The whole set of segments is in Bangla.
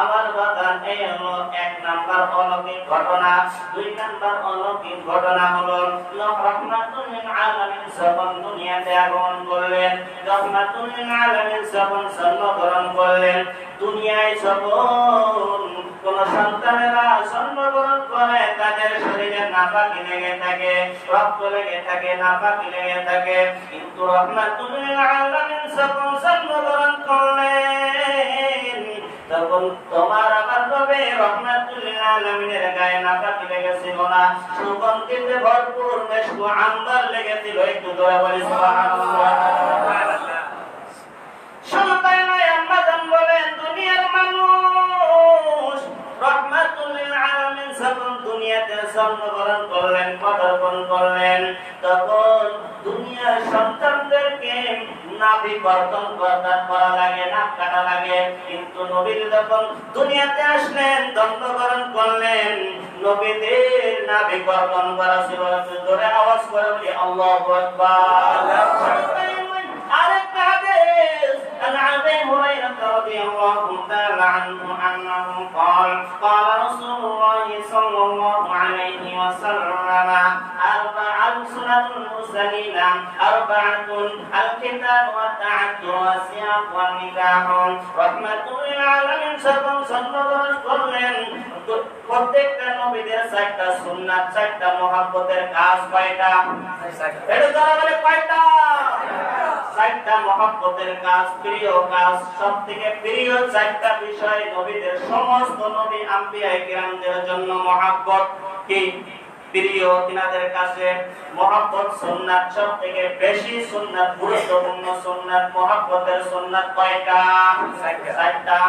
আমার বাগান এই হলো এক নাম্বার অলৌকিক ঘটনা, দুই নাম্বার অলৌকিক ঘটনা হলো রহমাতুল্লিল আলামিন যখন দুনিয়াতে আগমন করলেন রহমাতুল্লিল আলামিন যখন জন্মগ্রহণ করলেন। দুনিয়ায় যখন কোন সন্তানেরা জন্মগ্রহণ করে, তাদের শরীরে নাপাকি লেগে থাকে, রক্ত লেগে থাকে নাপাকি লেগে থাকে। কিন্তু রহমাতুল্লিল আলামিন যখন জন্মগ্রহণ করলেন। তখন তোমার আমার নবে রহমাতুল্লিল আলামিনের গায়ে নাপাকি লেগেছিল না। সুগন্ধিতে ভরপুর মেশকু আম্বার লেগেছিল, একটু দয়া বলি, সুবহানাল্লাহ। দুনিয়াতে জন্মগ্রহণ করলেন, পদার্পণ করলেন তখন দুনিয়ার সন্তানদেরকে নাভি কর্তন কর্তন করা লাগে নাক কাটা লাগে। কিন্তু নবীর যখন দুনিয়াতে আসলেন দণ্ডকরণ করলেন নবীদের না কর্তন করা ছিল জোরে আওয়াজ করে বলি আল্লাহ আকবার। عن ابي هريره رضي الله تعالى عنه انه قال قال رسول الله صلى الله عليه وسلم اربع سنن المرسلين اربعه الكتاب والتعد والسياق والنكاح رحمة للعالمين সকল সম্বোধন করলেন প্রত্যেকটা নবীদের চারটা সুন্নাত চারটা মহাব্বতের কাজ কয়টা এটা তারা বলে কয়টা চারটা মহাব্বতের কাজ, প্রিয় কাজ সব থেকে প্রিয় চারটা বিষয় নবীদের সমস্ত নবী আম্বিয়া কিরামদের জন্য মহাব্বত কি? প্রিয় তিনাদের কাছে মহাব্বত সুন্নাত সব থেকে বেশি সুন্নাত গুরুত্বপূর্ণ সুন্নাত মহাব্বতের সুন্নাত কয়টা? চারটা।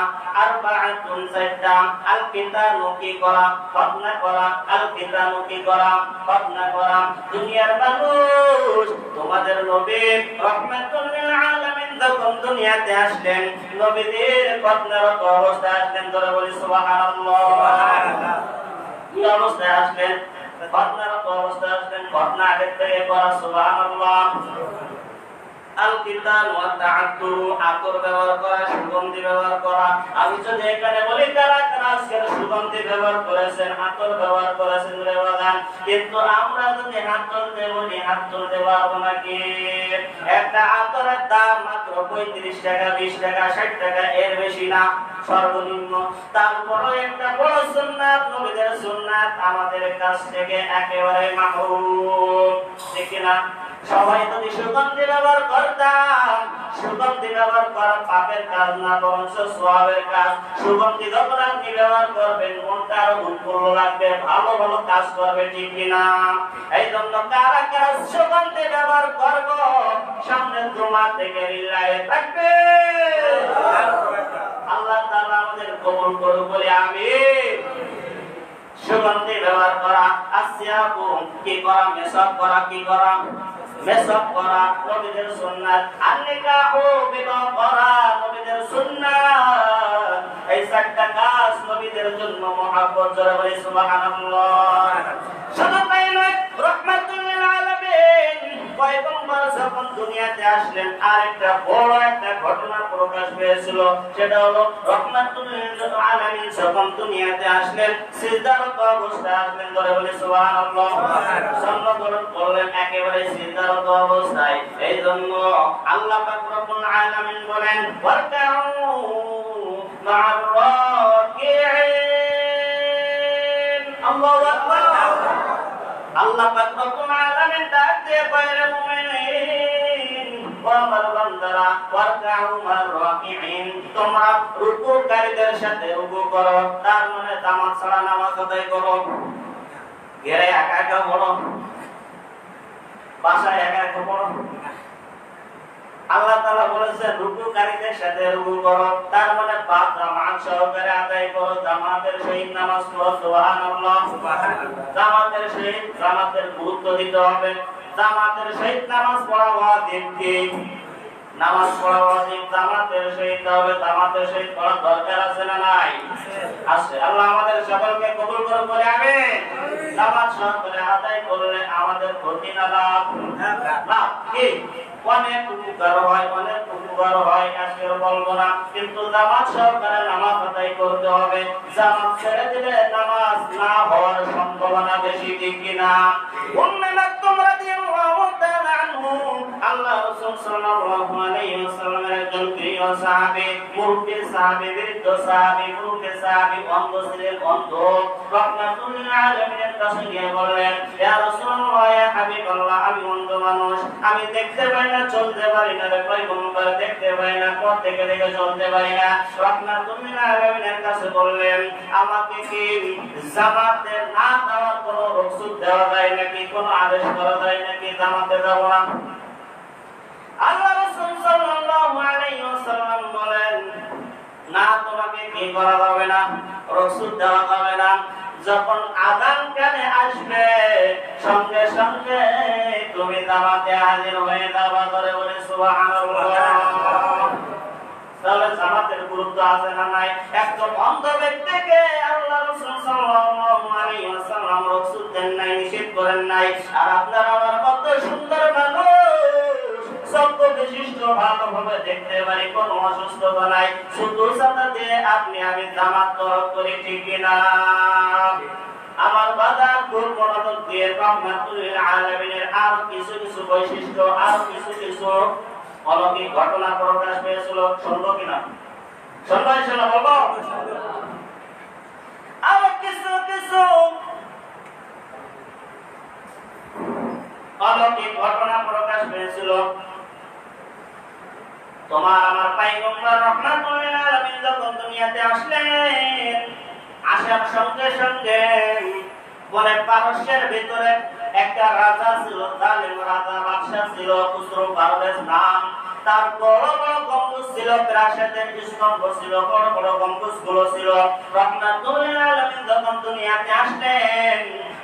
আর বাআতুন চারটা। আল কিতানু কি করা? খতনা করা। আল কিতানু কি করা? খতনা করা। দুনিয়ার মানুষ তোমাদের নবী রহমাতুল লিল আলামিন যখন দুনিয়াতে আসলেন নবীদের খতনারত অবস্থায় আসলেন ধরে বলি সুবহানাল্লাহ। কি অবস্থায় আসলেন? ঘটনারত অবস্থায় আসলেন ঘটনা দেখতে করা সুবহানাল্লাহ। এর বেশি না, সর্বনিম্ন। তারপরও একটা বড় সুন্নাত, নবীদের সুন্নাত আমাদের কাছ থেকে একেবারে মাহরুম। ঠিক না সবাই যদি সুগন্ধি ব্যবহার করতাম, সুগন্ধি ব্যবহার করা পাপের কাজ না, বরঞ্চ সোয়াবের কাজ। সুগন্ধি যখন আপনি ব্যবহার করবেন, মনটা আরও উৎফুল্ল লাগবে, ভালো ভালো কাজ করবে, ঠিক কিনা? এই জন্য কারা কারা সুগন্ধি ব্যবহার করব সামনে জমা থেকে রিলাই থাকবে। আল্লাহ তাআলা আমাদের কবুল করুক, বলে আমি সুগন্ধি ব্যবহার করা আসিয়াবু কি করা মেসক করা, কি করা? মেসক করা নবীদের সুন্নাত আনিকাহু বিবাহ করা নবীদের সুন্নাত। এই চারটা কাজ নবীদের জন্য মহাব্বত জোরে বলি সুবহানাল্লাহ। পয়গম্বর যখন দুনিয়াতে আসলেন আরেকটা বড় একটা ঘটনা প্রকাশ হয়েছিল সেটা হলো রহমাতুল আলামিন যখন দুনিয়াতে আসলেন সিজদারত অবস্থায় আসলেন ধরে বলি সুবহানাল্লাহ। জন্মগ্রহণ করলেন একেবারে সিজদারত অবস্থায়। এই জন্য আল্লাহ পাক রব্বুল আলামিন বলেন ওয়ারকাউ মা'আর রাকিঈন। আল্লাহু আকবার। আল্লাহ পাক রব্বুল আলামিন ডাক দিয়ে কইরে মুমিনিন, ও আমার বান্দারা, ওয়ারকাউ মা'র রাকিঈন তোমরা রুকুকারীদের সাথে রুকু করো, তার মানে জামাত ছাড়া নামাজ আদায় করো। ঘেরে একা একা পড়ো বাসায় একা একা পড়ো আল্লাহ তাআলা বলেছেন রুকুকারীদের সাথে রুকু করো। তার মানে পাঁচ জামাত সহকারে আদায় করো। জামাতের সহিত নামাজ পড়ো সুবহানাল্লাহ। জামাতের সহিত জামাতের গুরুত্ব দিতে হবে। জামাতের সহিত নামাজ পড়া ওয়াজিব কি? নামাজ পড়া ওয়াজিব জামাতের সহিত হবে। জামাতের সহিত পড়ার দরকার আছে না নাই? আছে। আল্লাহ আমাদের সকলকে কবুল করে বলে আমিন। নামাজ সহকারে আদায় করলে আমাদের ক্ষতি না লাভ? লাভ কি? অনেক উপকার হয়, অনেক উপকার হয় আজকের বলব না। কিন্তু জামাত সহকারে নামাজ আদায় করতে হবে। জামাত ছেড়ে দিলে নামাজ না হওয়ার সম্ভাবনা বেশি, ঠিক কিনা? আল্লাহ রাসূল সাল্লাল্লাহু আলাইহি ওয়াসাল্লামের একজন প্রিয় সাহাবী, মুরব্বি সাহাবী, বৃদ্ধ সাহাবী, মুরব্বি সাহাবী অন্ধ ছিলেন অন্ধ রহমাতুল্লিল আলামিনের কাছে গিয়ে বললেন, ইয়া রাসূলুল্লাহ ইয়া হাবিবাল্লাহ, আমি অন্ধ মানুষ। আমি দেখতে পাই না, চলতে পারি না রে পয়গম্বর দেখতে পাই না, পথ থেকে দেখে চলতে পারি না। রহমাতুল্লিল আলামিনের কাছে বললেন, আমাকে কি জামাতে না দেওয়ার কোনো রসুদ দেওয়া যায় নাকি? কোনো আদেশ করা যায় নাকি? জামাতে যাব না? জামাতের গুরুত্ব আছে না নাই? একজন অন্ধ ব্যক্তিকে আল্লাহ রাসূল রসুল দেন নাই, নিষেধ করেন নাই। আর আপনার আমার কত সুন্দর বিশিষ্ট ভালোভাবে দেখতে পারি, কোনো অসুস্থতা নাই। শুধু সাথে আপনি আমি জামাত তরফ করি, ঠিক না? আমার বাজার খুব মনোযোগ দিয়ে রহমাতুল্লিল আলামিনের আর কিছু কিছু বৈশিষ্ট্য, আর কিছু কিছু অলৌকিক ঘটনা প্রকাশ পেয়েছিল। শুনব কিনা? শুনব ছিল বলব? আর কিছু কিছু অলৌকিক ঘটনা প্রকাশ পেয়েছিল। তোমার আমার পাইগম্বর রহমাতুল্লিল আলামিন, যখন দুনিয়াতে আসলেন, আসার সঙ্গে সঙ্গে বলে পারস্যের ভিতরে একটা রাজা ছিল, জালিম রাজা বাদশা ছিল খুসরো পারভেজ নাম। তার বড় বড় গম্বুজ ছিল, প্রাসাদের স্তম্ভ ছিল, বড় বড় গম্বুজগুলো ছিল রহমাতুল্লিল আলামিন, যখন দুনিয়াতে আসলেন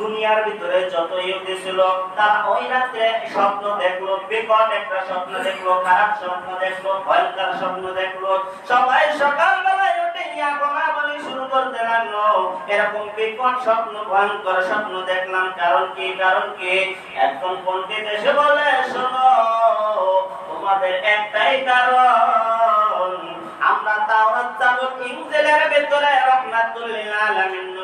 দুনিয়ার ভিতরে যত ইহুদি ছিল, তারা ওই রাতে স্বপ্ন দেখল, বিকট একটা স্বপ্ন দেখল, খারাপ স্বপ্ন দেখল, ভয়ঙ্কর স্বপ্ন দেখল। সবাই সকালবেলায় শোনো তোমাদের একটাই কারণ। আমরা যাব ইনজিলের ভিতরে আলামিন নবী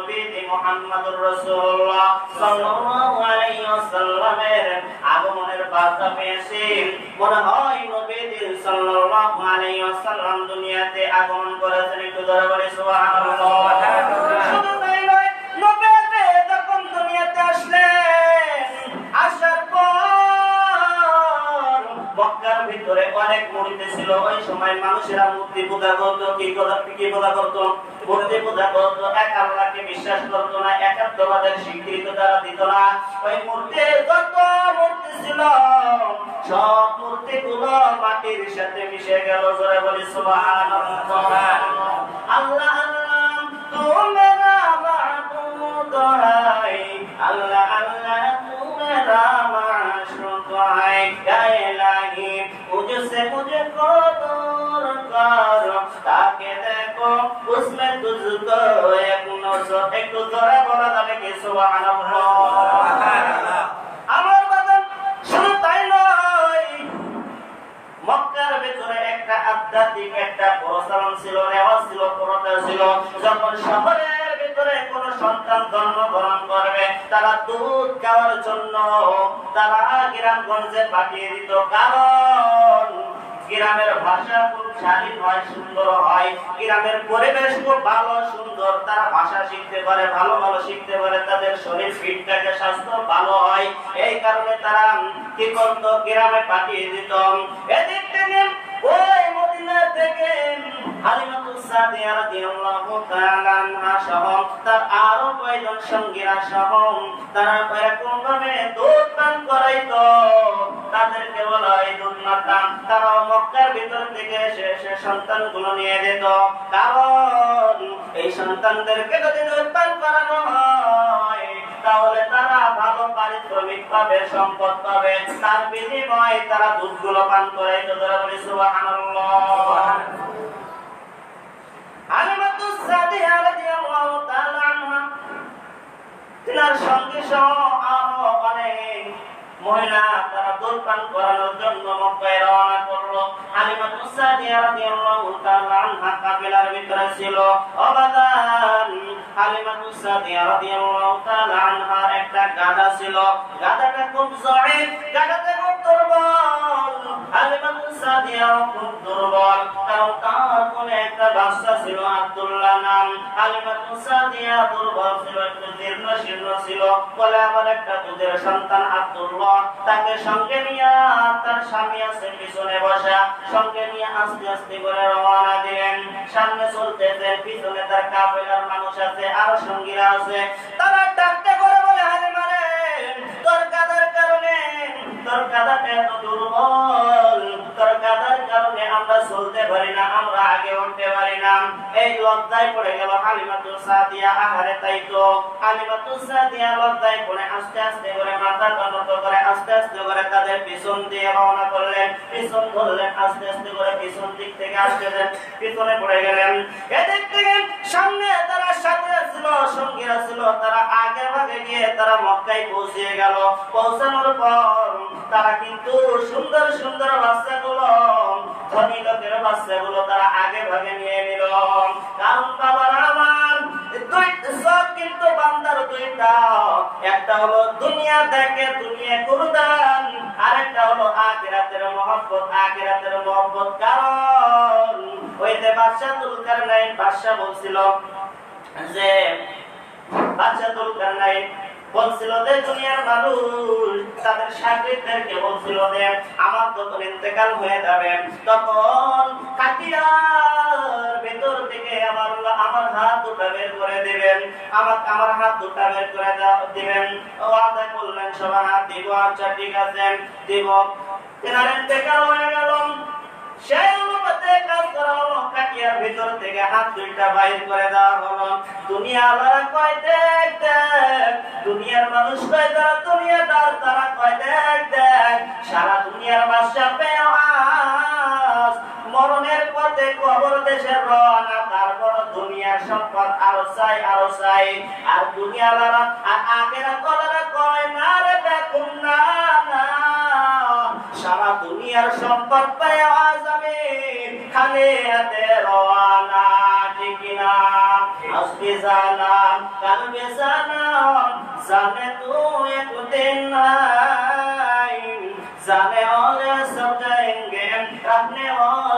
মুহাম্মদুর রাসূলুল্লাহ সাল্লাল্লাহু আলাইহি ওয়াসাল্লামের আগমনের বার্তা পেয়েছি মনে হয় নবী সাল্লাল্লাহু আলাইহি ওয়াসাল্লাম দুনিয়াতে আগমন করেছেন একটু ধরে বলি, সুবহানাল্লাহ। ভিতরে অনেক মূর্তি ছিল। ওই সময় মানুষেরা মূর্তি পূজা করতো, কি কথা কি পূজা করতো? মূর্তি পূজা করতো, এক আল্লাহকে বিশ্বাস করতো না, একাত্মবাদের স্বীকৃতি তারা দিত না। ওই মূর্তি যত মূর্তি ছিল, সব মূর্তি গুলো মাটির সাথে মিশে গেল। জোরে বলি, সুবহানাল্লাহ। আল্লাহ আল্লাহ আল্লাহ আল্লাহ তু মেরা মাশরুক হাই ইলাহি तुझसे मुझको दूर करो ताके देखो उसमें तुझको एक नौसो एक तो बोला तभी कि सुबह আমার বাগান শুধু তাই নয় মক্কার ভিতরে একটা আধ্যাত্মিক একটা প্রসারণ ছিল রেওয়াজ ছিল প্রথা ছিল। যখন শহরে ভিতরে কোন সন্তান জন্মগ্রহণ করবে, তারা দুধ খাওয়ার জন্য তারা গ্রামগঞ্জে পাঠিয়ে দিত। কারণ গ্রামের ভাষা খুব শালীন হয়, সুন্দর হয়। গ্রামের পরিবেশ খুব ভালো, সুন্দর। তারা ভাষা শিখতে পারে, ভালো ভালো শিখতে পারে। তাদের শরীর ফিট থাকে স্বাস্থ্য ভালো হয়। এই কারণে তারা কি করতো গ্রামে পাঠিয়ে দিত। এদিক থেকে ওই মদিনা থেকে হালিমাতুস সাদিয়া রাদিয়াল্লাহু তাআলা তার মক্কার ভিতর থেকে এসে এসে সন্তানগুলো নিয়ে যেত। এই সন্তানদেরকে যদি দুধ পান করানো হয় তাহলে তারা ভালো পারিশ্রমিক পাবে, সম্পদ পাবে। তার বিনিময়ে তারা দুধগুলো পান করে। তারা বলি তিনার সঙ্গে সহ আরও অনেক মহিলা তারা দুধ পান করানোর জন্য মক্কায় রওনা করল। আলিমাতুস সাদিয়া রাদিয়াল্লাহু তাআলা আনহা কাফেলার ভিতরে ছিল। অবাদান আনহার একটা গাধা ছিল। গাধাটা খুব জয়ীফ গাধাটা খুব দুর্বল। খুব দুর্বল, কারণ তার কোনে একটা তাকে সঙ্গে নিয়ে তার স্বামী আছে পিছনে বসা। সঙ্গে নিয়ে আস্তে আস্তে করে রওনা দিলেন। সামনে চলতেছে, পিছনে তার কাফেলার মানুষ আছে, আরও সঙ্গীরা আছে। তারা ডাকতে করে বলে হারে মারে, তোর গাদার কারণে, তোর গাদাটা এত দুর্বল তোর গাদার কারণে আমরা চলতে পারি না আমরা আগে উঠতে পারি না এই লজ্জায় পড়ে গেল হালিমাতুল সাদিয়া, আহারে তাই তো। হালিমাতুল সাদিয়া লজ্জায় পড়ে, আস্তে আস্তে করে মাথা নত করে, আস্তে আস্তে করে তাদের পিছন দিয়ে রওনা করলেন। পিছন ধরলেন, আস্তে আস্তে করে পিছন দিক থেকে আসতে পিছনে পড়ে গেলেন। এদিক থেকে সামনে তারা সাথে ছিল, সঙ্গীরা ছিল, তারা আগে ভাগে গিয়ে তারা মক্কায় পৌঁছে গেল। পৌঁছানোর পর তারা কিন্তু সুন্দর সুন্দর বাচ্চাগুলো ধনী লোকের বাচ্চাগুলো তারা আগে ভাগে নিয়ে নিল। কারণ বাবার আমার সব কিন্তু বান্দার একটা হলো দুনিয়া দেখে, দুনিয়া কুরদান আরেকটা হলো আখিরাতের মহব্বত আখিরাতের মহব্বত। কারণ নাই বাদশা বলছিল যে বাদশা তুলকার নাই বলছিল, যে দুনিয়ার মানুষ তাদের বলছিল যে, আমার যখন ইন্তেকাল হয়ে যাবে, তখন ভেতর থেকে আমার আমার হাত দুটা বের করে দিবেন। আমার আমার হাত দুটা বের করে দিবেন। ও আদা করলেন সবাই হাত দিব আচ্ছা ঠিক আছে। দিব। ইন্তেকাল হয়ে গেল। কাটিয়ার ভিতর থেকে হাত দুইটা বাইর করে দেওয়া হলো। দুনিয়া আলারা কয়, দেখ দুনিয়ার মানুষ কয়, তারা দুনিয়াদার তারা কয়, দেখ দেখ। সারা দুনিয়ার বাদশা পেয়াজ মরণের পথে কবর দেশের রওনা, তারপর দুনিয়ার সম্পদ আরও চাই আরও চাই আর দুনিয়া লারা আর আগেরা কলারা কয়, না রে বেকুম, না না। সারা দুনিয়ার সম্পদ পেয়ে আজ আমি। খালি হাতে রওনা ঠিক না আসবি জানা কালবে জানাম জানে তুই একদিন নাই, জানে হলে সব যাएंगे রাখনে ওলে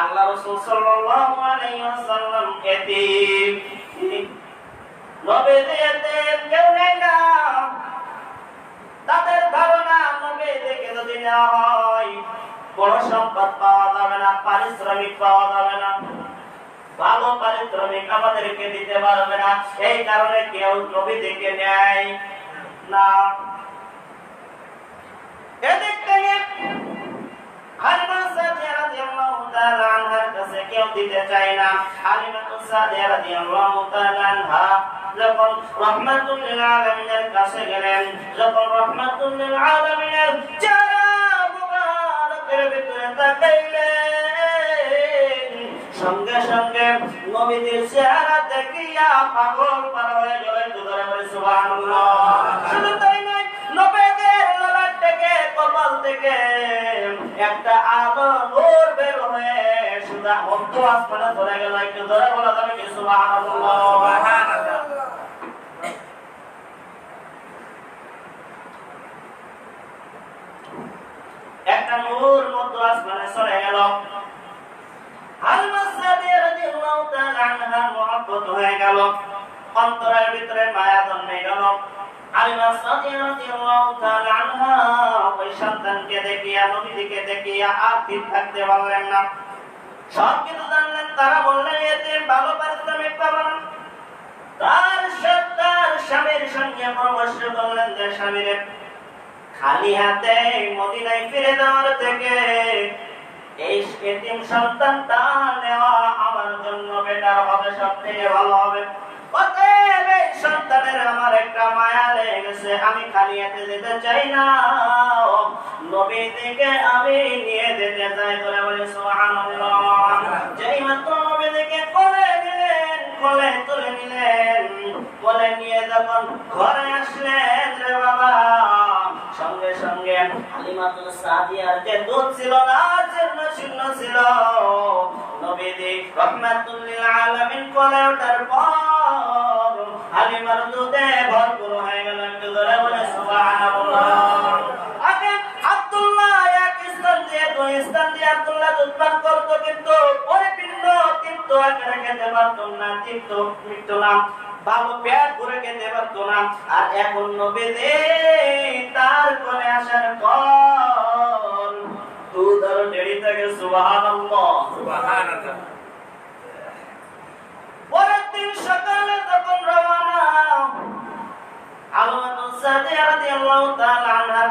আল্লাহ রাসূল সাল্লাল্লাহু আলাইহি ওয়াসাল্লাম এতিম এতিম কেউ নেই না। তাদের ধারণা যদি হয় সম্পদ পাওয়া যাবে না, পারিশ্রমিক পাওয়া যাবে না। ভালো পারিশ্রমিক আমাদেরকে দিতে পারবে না। এই কারণে কেউ নবী দেখে নেয় না। এদিক থেকে কাছে কেউ দিতে চায় না। সাদিয়া রাদিয়াল্লাহু তাআলা আনহা যখন রহমাতুল লিল আলামিনের কাছে গেলেন, যখন রহমাতুল লিল আলামিনের সঙ্গে সঙ্গে নবীদের চেহারা দেখিয়া পাগল পার হয়ে গেলেন বলে শুধু তাই নয়, নবীদের থেকে, কপাল থেকে একটা হয়ে সুদা আসমানে চলে গেল। একটু ধরে বলা যাবে কি একটা নূর মধ্য আসমানে চলে অন্তরের ভিতরে মায়া জন্মে গেল। সন্তানকে দেখিয়া নবীকে দেখিয়া আর থাকতে পারলেন না। সব কিছু জানলেন, তারা বললেন এতে ভালো পারিশ্রমিক পাবেন তার সত্তার স্বামীর সঙ্গে পরামর্শ করলেন যে, স্বামীর, খালি হাতে মদিনায় ফিরে যাওয়ার থেকে এই এতিম সন্তানটা নেওয়া আমার জন্য বেটার হবে সব থেকে ভালো হবে। অতএব সন্তানের আমার একটা মায়া লেগে আমি খালি হাতে যেতে চাই না। নবী থেকে আমি নিয়ে যেতে চাই করে বলে নবী নিয়ে যখন ঘরে আসলেন রে বাবা, সঙ্গে সঙ্গে হালিমাতুল সাদিয়ার যে দুধ ছিল না, জীর্ণ শীর্ণ ছিল, নবীজি রহমাতুল লিল আলামিন কোলে ওঠার পর হালিমার দুধে ভরপুর হয়ে গেল একটু ধরে বলে সুবহানাল্লাহ। আগে আব্দুল্লাহ এক স্থান দিয়ে দুই স্থান দিয়ে আব্দুল্লাহ পান করতো কিন্তু পরিপূর্ণ তৃপ্ত আকারে খেতে পারতো না তৃপ্ত মৃত্যু না। ভালো পেট ভরে খেতে পারতো না। আর এখন নবীদে তার কোলে আসার পর দুধ আর ডেড়ি থেকে সুবহানাল্লাহ। সুবহানাল্লাহ। পরের দিন সকালে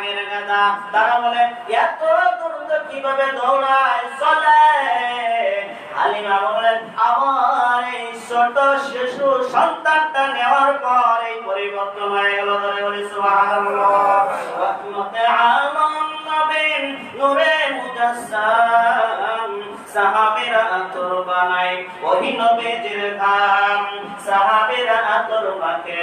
আগের গাধা তারা বলে, এত দ্রুত কীভাবে দৌড়ায় চলে? হালিমা বলেন আমার এই ছোট শিশু সন্তানটা নেওয়ার পর এই পরিবর্তন হয়ে গেল ধরে বলি, সুবহানাল্লাহ। আলম নূরে মুজাসসাম, সাহাবীরা আতর বানাই ওহি নবীজির ঘাম সাহাবীরা আতর মাখে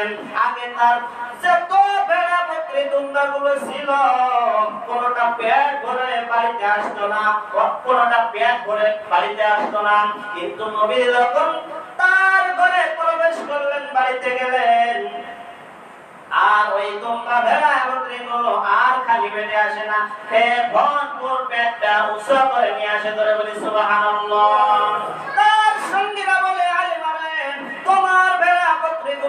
আসলেন আগে তার যত ভেড়া বকরি দুম্বা গুলো ছিল, কোনটা পেট ভরে বাড়িতে আসতো না, কোনটা পেট ভরে বাড়িতে আসতো না। কিন্তু নবী যখন তার ঘরে প্রবেশ করলেন, বাড়িতে গেলেন, আর ওই তোমরা ভেড়া একত্রিত হলো আর খালি পেটে আসে না। খেয়ে ভরপুর পেটটা উৎস করে নিয়ে আসে ধরে বলি, সুবহানাল্লাহ তার সঙ্গীরা বলে আলে মারেন তোমার ভেড়া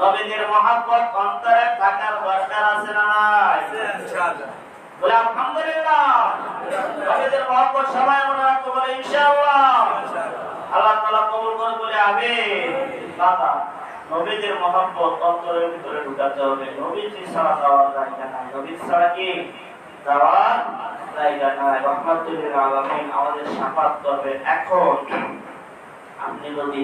নবীদের মহাব্বত অন্তরে থাকার দরকার আছে না নাই? বলে আলহামদুলিল্লাহ। নবীদের মহব্বত সবাই মনে রাখব বলে ইনশাআল্লাহ। আল্লাহ তাআলা কবুল করে বলে আমিন। দাদা নবীদের মহব্বত অন্তরের ভিতরে ঢুকাতে হবে। নবীজি ছাড়া যাওয়ার জায়গা নাই। নবী ছাড়া কি যাওয়ার জায়গা নাই? রহমাতুল্লিল আলামিন আমাদের সাফাত করবে এখন। আপনি যদি